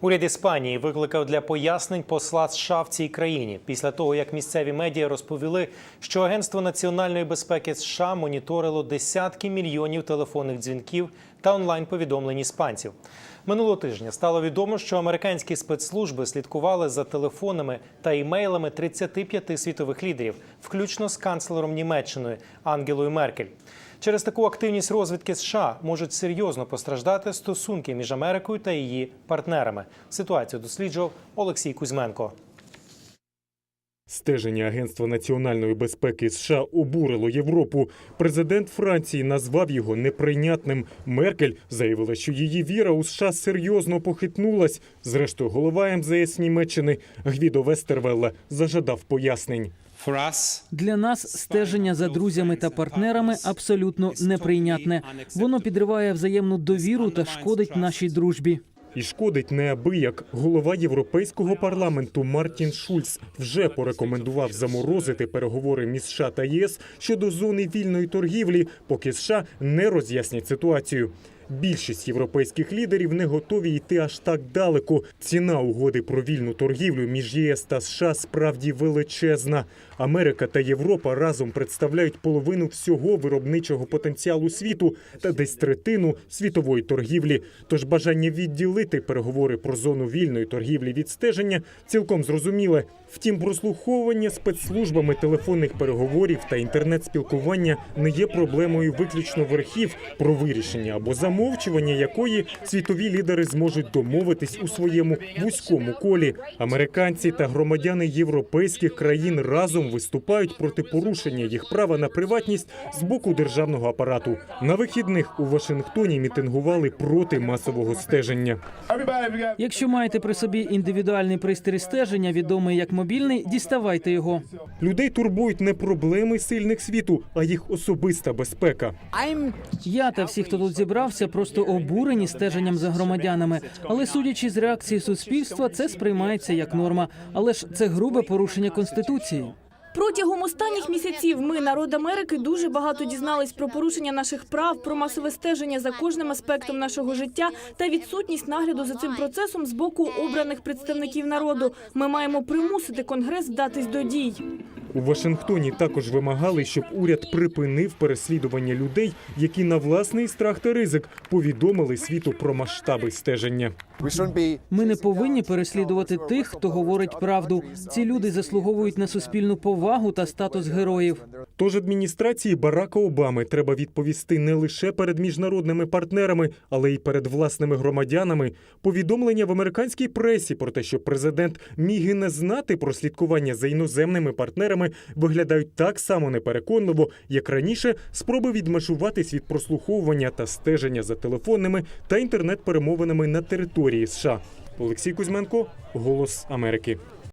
Уряд Іспанії викликав для пояснень посла США в цій країні після того, як місцеві медіа розповіли, що Агентство національної безпеки США моніторило десятки мільйонів телефонних дзвінків та онлайн-повідомлень іспанців. Минулого тижня стало відомо, що американські спецслужби слідкували за телефонами та імейлами 35 світових лідерів, включно з канцлером Німеччини Ангелою Меркель. Через таку активність розвідки США можуть серйозно постраждати стосунки між Америкою та її партнерами. Ситуацію досліджував Олексій Кузьменко. Стеження Агентства національної безпеки США обурило Європу. Президент Франції назвав його неприйнятним. Меркель заявила, що її віра у США серйозно похитнулась. Зрештою, голова МЗС Німеччини Гвідо Вестервелла зажадав пояснень. Для нас стеження за друзями та партнерами абсолютно неприйнятне. Воно підриває взаємну довіру та шкодить нашій дружбі. І шкодить неабияк. Голова Європейського парламенту Мартін Шульц вже порекомендував заморозити переговори між США та ЄС щодо зони вільної торгівлі, поки США не роз'яснять ситуацію. Більшість європейських лідерів не готові йти аж так далеко. Ціна угоди про вільну торгівлю між ЄС та США справді величезна. Америка та Європа разом представляють половину всього виробничого потенціалу світу та десь третину світової торгівлі. Тож бажання відділити переговори про зону вільної торгівлі від стеження цілком зрозуміле. Втім, прослуховування спецслужбами телефонних переговорів та інтернет-спілкування не є проблемою виключно верхів, про вирішення або замовчування якої світові лідери зможуть домовитись у своєму вузькому колі. Американці та громадяни європейських країн разом виступають проти порушення їх права на приватність з боку державного апарату. На вихідних у Вашингтоні мітингували проти масового стеження. Якщо маєте при собі індивідуальний пристрій стеження, відомий як мобільний, діставайте його. Людей турбують не проблеми сильних світу, а їх особиста безпека. Я та всі, хто тут зібрався, просто обурені стеженням за громадянами. Але судячи з реакції суспільства, це сприймається як норма. Але ж це грубе порушення конституції. Протягом останніх місяців ми, народ Америки, дуже багато дізнались про порушення наших прав, про масове стеження за кожним аспектом нашого життя та відсутність нагляду за цим процесом з боку обраних представників народу. Ми маємо примусити конгрес вдатись до дій. У Вашингтоні також вимагали, щоб уряд припинив переслідування людей, які на власний страх та ризик повідомили світу про масштаби стеження. Ми не повинні переслідувати тих, хто говорить правду. Ці люди заслуговують на суспільну повагу та статус героїв. Тож адміністрації Барака Обами треба відповісти не лише перед міжнародними партнерами, але й перед власними громадянами. Повідомлення в американській пресі про те, що президент міг і не знати про слідкування за іноземними партнерами, виглядають так само непереконливо, як раніше спроби відмежуватись від прослуховування та стеження за телефонними та інтернет-перемовинами на території США. Олексій Кузьменко, Голос Америки.